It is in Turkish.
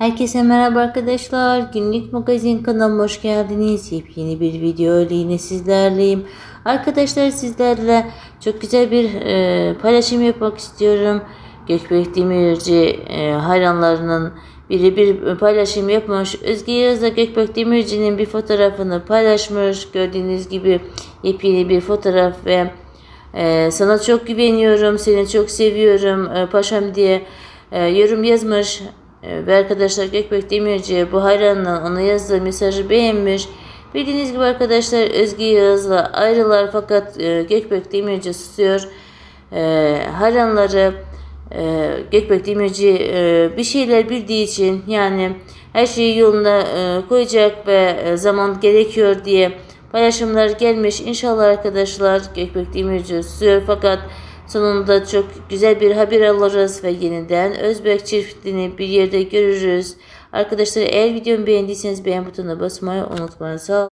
Herkese merhaba arkadaşlar. Günlük magazin kanalıma hoş geldiniz. Yepyeni bir video ile yine sizlerleyim. Arkadaşlar sizlerle çok güzel bir e, paylaşım yapmak istiyorum. Gökbek Demirci e, hayranlarının biri bir paylaşım yapmış. Özge Yağız da Gökbek Demirci'nin bir fotoğrafını paylaşmış. Gördüğünüz gibi yepyeni bir fotoğraf ve e, sana çok güveniyorum, seni çok seviyorum e, paşam diye e, yorum yazmış. Ve arkadaşlar Gökbek Demirci bu hayranla ona yazdığı mesajı beğenmiş. Bildiğiniz gibi arkadaşlar Özge Yağız'la ayrılar fakat e, Gökbek Demirci susuyor. E, hayranları e, Gökbek Demirci e, bir şeyler bildiği için yani her şeyi yoluna e, koyacak ve e, zaman gerekiyor diye paylaşımlar gelmiş. İnşallah arkadaşlar Gökbek Demirci susuyor fakat sonunda çok güzel bir haber alırız ve yeniden Özbek çiftliğini bir yerde görürüz. Arkadaşlar eğer videomu beğendiyseniz beğen butonuna basmayı unutmayın. Sağ.